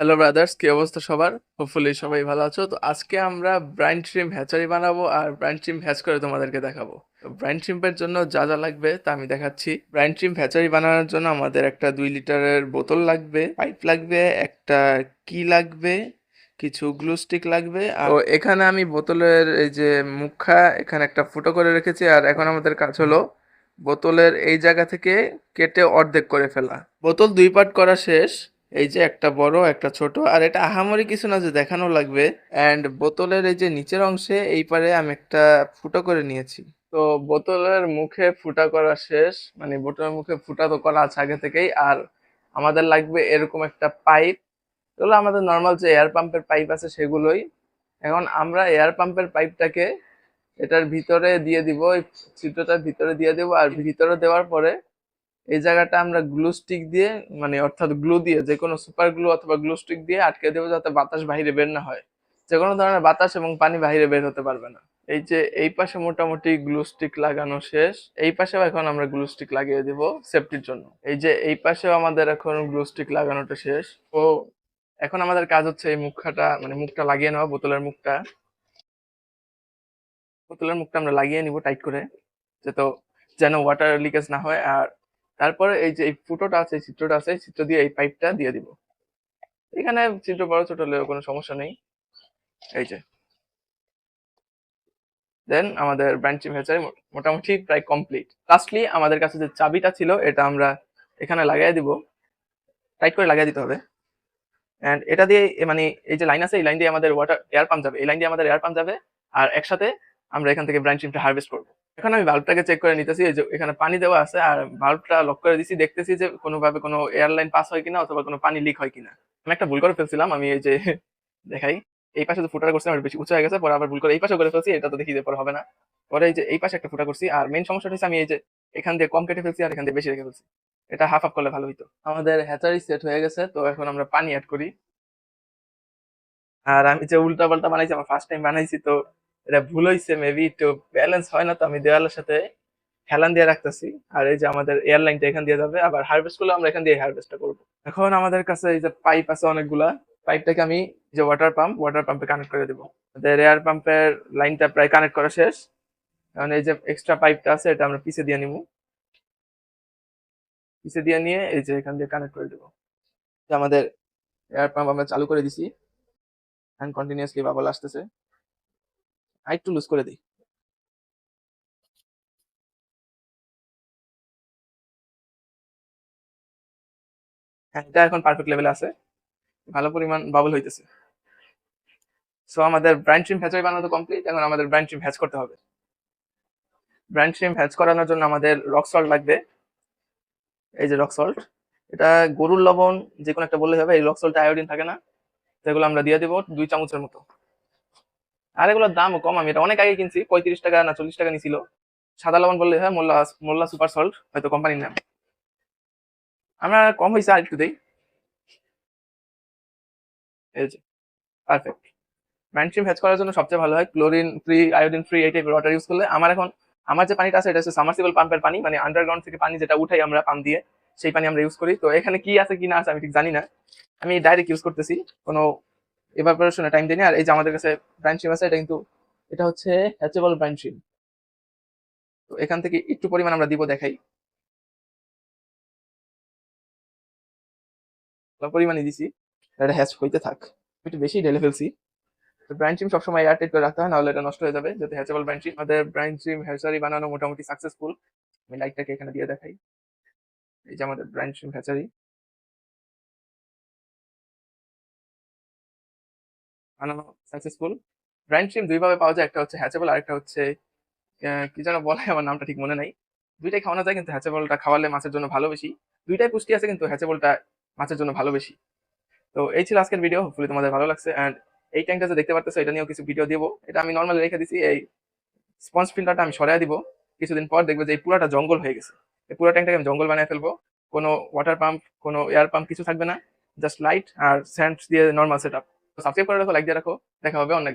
Hello brothers কি অবস্থা সবার? হোপফুলি সবাই ভালো আছো। তো আজকে আমরা ব্রাইন ট্রিম হ্যাচারি বানাবো আর ব্রাইন শ্রিম হ্যাচ করে তোমাদেরকে দেখাবো। তো ব্রাইন শ্রিম্পের জন্য যা যা লাগবে তা আমি দেখাচ্ছি। ব্রাইন ট্রিম হ্যাচারি বানানোর জন্য আমাদের একটা দুই লিটারের বোতল লাগবে পাইপ লাগবে একটা কি লাগবে কিছু গ্লু স্টিক লাগবে আর এখানে আমি বোতলের এই যে মুখা এখানে একটা ফুটো করে রেখেছি আর এখন আমাদের কাজ হলো বোতলের এই জায়গা থেকে কেটে অর্ধেক করে ফেলা। বোতল দুই পার্ট করা শেষ। এই যে একটা বড়, একটা ছোট, আর এটা আহামরি কিছু না যে দেখানো লাগবে। অ্যান্ড বোতলের এই যে নিচের অংশে, এই পারে আমি একটা ফুটো করে নিয়েছি। তো বোতলের মুখে ফুটা করা শেষ। মানে বোতলের মুখে ফুটা তো করা আছে আগে থেকেই। আর আমাদের লাগবে এরকম একটা পাইপ। এগুলো আমাদের নর্মাল যে এয়ার পাম্পের পাইপ আছে সেগুলোই। এখন আমরা এয়ার পাম্পের পাইপটাকে এটার ভিতরে দিয়ে দিব, এই ছিদ্রটার ভিতরে দিয়ে দেবো। আর ভিতরে দেওয়ার পরে এই জায়গাটা আমরা গ্লু স্টিক দিয়ে মানে অর্থাৎ গ্লু দিয়ে যে কোনো সুপার গ্লু অথবা গ্লু স্টিক দিয়ে আটকে দেবো যাতে বাতাস বাইরে বের না হয়। যে কোনো ধরনের বাতাস এবং পানি বাইরে বের হতে পারবে না। এই যে এই পাশে মোটামুটি গ্লু স্টিক লাগানো শেষ। এই পাশেও এখন আমরা গ্লু স্টিক লাগিয়ে দিব সেফটির জন্য। এই যে এই পাশেও আমাদের এখন গ্লু স্টিক লাগানোটা শেষ। ও, এখন আমাদের কাজ হচ্ছে এই মুখটা মানে মুখটা লাগিয়ে নেওয়া, বোতলের মুখটা। বোতলের মুখটা আমরা লাগিয়ে নিব টাইট করে, যাতে যেন ওয়াটার লিকেজ না হয়। আর তারপরে এই যে এই ফুটোটা আছে চিত্রটা আছে চিত্র দিয়ে এই পাইপটা দিয়ে দিব। এখানে চিত্র বড়, ছোট হলেও কোনো সমস্যা নেই। এই যে। দেন আমাদের ব্রাঞ্চি ভেচারি মোটামুটি প্রায় কমপ্লিট লাস্টলি আমাদের কাছে যে চাবিটা ছিল, এটা আমরা এখানে লাগাই দিব। টাইট করে লাগিয়ে দিতে হবে। এন্ড এটা দিয়ে মানে এই যে লাইন আছে, এই লাইন দিয়ে আমাদের ওয়াটার এয়ার পাম্প যাবে। এই লাইন দিয়ে আমাদের এয়ার পাম্প যাবে। আর একসাথে আমরা এখান থেকে ব্রাঞ্চিমটা হারভেস্ট করব। এখন আমি ভাল্বটাকে চেক করে নিতেছি, এই যে এখানে পানি দেওয়া আছে, আর ভাল্বটা লক করে দিছি, দেখতেছি যে কোনোভাবে কোনো এয়ারলাইন পাস হয় কিনা অথবা কোনো পানি লিক হয় কিনা। আমি একটা ভুল করে ফেলছিলাম, আমি এই যে দেখাই, এই পাশে যে করছিলাম ওটা বেশি উঁচু হয়ে গেছে, পরে আবার ভুল করে এই পাশে করে ফেলছি এটা তো দেখি যে পরে হবে না। পরে এই যে এই পাশে একটা ফুটা করছি, আর মেইন সমস্যাটা হচ্ছে আমি এই যে এখান দিয়ে কম কেটে ফেলছি, আর এখান দিয়ে বেশি রেখে ফেলছি। এটা হাফ হাফ করলে ভালো হইতো। আমাদের হ্যাচারি সেট হয়ে গেছে, তো এখন আমরা পানি অ্যাড করি। আর আমি যে উল্টা পাল্টা বানাইছি, আমার ফার্স্ট টাইম বানাইছি, তো এটা ভুল হয়েছে মেবি একটু ব্যালেন্স হয় না তো আমি দেওয়ালের সাথে হেলান দিয়ে রাখতেছি। আর এই যে আমাদের এয়ারলাইনটা এখান দিয়ে যাবে, আবার হারভেস্ট করলে আমরা এখান দিয়ে হারভেস্টটা করব। এখন আমাদের কাছে এই যে পাইপ আছে অনেকগুলা পাইপটাকে আমি যে ওয়াটার পাম্প ওয়াটার পাম্পে কানেক্ট করে দেবো। আমাদের এয়ার পাম্পের লাইনটা প্রায় কানেক্ট করা শেষ। এখন এই যে এক্সট্রা পাইপটা আছে, এটা আমরা পিছে দিয়ে নিব। পিছে দিয়ে নিয়ে এই যে এখান দিয়ে কানেক্ট করে দেবো। আমাদের এয়ার পাম্প আমরা চালু করে দিছি। অ্যান্ড কন্টিনিউয়াসলি বাবল আসতেছে। আর একটু লুজ করে দিই। হ্যাঁ এটা এখন পারফেক্ট লেভেলে আছে। ভালো পরিমাণ বাবল হইতেছে। সো আমাদের ব্র্যান্ড স্ট্রিম হ্যাচারি বানানো কমপ্লিট এখন আমাদের ব্র্যান্ড স্ট্রিম হ্যাচ করতে হবে। ব্র্যান্ড স্ট্রিম হ্যাচ করানোর জন্য আমাদের রক সল্ট লাগবে। এই যে রক সল্ট এটা গরুর লবণ যে কোনো একটা বললে হবে, এই রক সল্টে আয়োডিন থাকে না, সেগুলো আমরা দিয়ে দেবো দুই চামচের মতো। আর এগুলোর দামও কম, আমি এটা অনেক আগে কিনছি, পঁয়ত্রিশ টাকা না চল্লিশ টাকা নিছিল। সাদা লবণ বললে, হয়, মোল্লা মোল্লা সুপার সল্ট, হয়তো কোম্পানির নাম। আমরা কম হয়েছে আর একটু দেই পারফেক্ট ম্যানস্ট্রিম হ্যাচ করার জন্য সবচেয়ে ভালো হয় ক্লোরিন ফ্রি আয়োডিন ফ্রি এই টাইপের ওয়াটার ইউজ করলে। আমার এখন, আমার যে পানিটা আছে, এটা হচ্ছে সামারসিবল পাম্পের পানি মানে আন্ডারগ্রাউন্ড থেকে পানি যেটা উঠাই আমরা পাম্প দিয়ে, সেই পানি আমরা ইউজ করি। তো এখানে কি আছে, কি না আছে, আমি ঠিক জানি না। আমি ডাইরেক্ট ইউজ করতেছি, কোনো এভাপোরেশনে টাইম দিই না আর এই যে আমাদের কাছে ব্রাইনশিম আছে, এটা কিন্তু, এটা হচ্ছে হ্যাচেবল ব্রাইনশিম তো এখান থেকে একটু পরিমাণ আমরা দিব দেখাই। পরিমাণে দিছি, এটা হ্যাচ হইতে থাক। একটু বেশি ঢেলে ফেলছি। তো ব্রাইন সিম সবসময় এয়ারটাইট করে রাখতে হয়, নাহলে এটা নষ্ট হয়ে যাবে যাতে হ্যাচেবল ব্রাইন সিম আমাদের ব্রাইন সিম হ্যাচারি বানানো মোটামুটি সাকসেসফুল আমি লাইটটাকে এখানে দিয়ে দেখাই। এই যে আমাদের ব্রাইন সিম হ্যাচারি বানানো সাকসেসফুল ব্রাইন সিম দুইভাবে পাওয়া যায়, একটা হচ্ছে হ্যাচেবল আর একটা হচ্ছে কি যেন বলে, আমার নামটা ঠিক মনে নাই। দুইটাই খাওয়ানো যায় কিন্তু হ্যাচেবলটা খাওয়ালে মাছের জন্য ভালো বেশি। দুইটাই পুষ্টি আছে কিন্তু হ্যাচেবলটা মাছের জন্য ভালো বেশি। তো এই ছিল আজকের ভিডিও হোপফুলি তোমাদের ভালো লাগছে। অ্যান্ড এই ট্যাঙ্কটা যে দেখতে পারতেছো, এটা নিয়েও কিছু ভিডিও দিব। এটা আমি নর্মালি রেখে দিছি, এই স্পঞ্জ ফিল্টারটা আমি সরাই দিব। কিছুদিন পর দেখবে যে এই পুরাটা জঙ্গল হয়ে গেছে। এই পুরো ট্যাঙ্কটাকে আমি জঙ্গল বানিয়ে ফেলব। কোনো ওয়াটার পাম্প কোনো এয়ার পাম্প কিছু থাকবে না। জাস্ট লাইট আর স্যান্ড দিয়ে নর্মাল সেট আপ সাবস্ক্রাইব করে রাখো লাইক দিয়ে রাখো দেখা হবে অনেক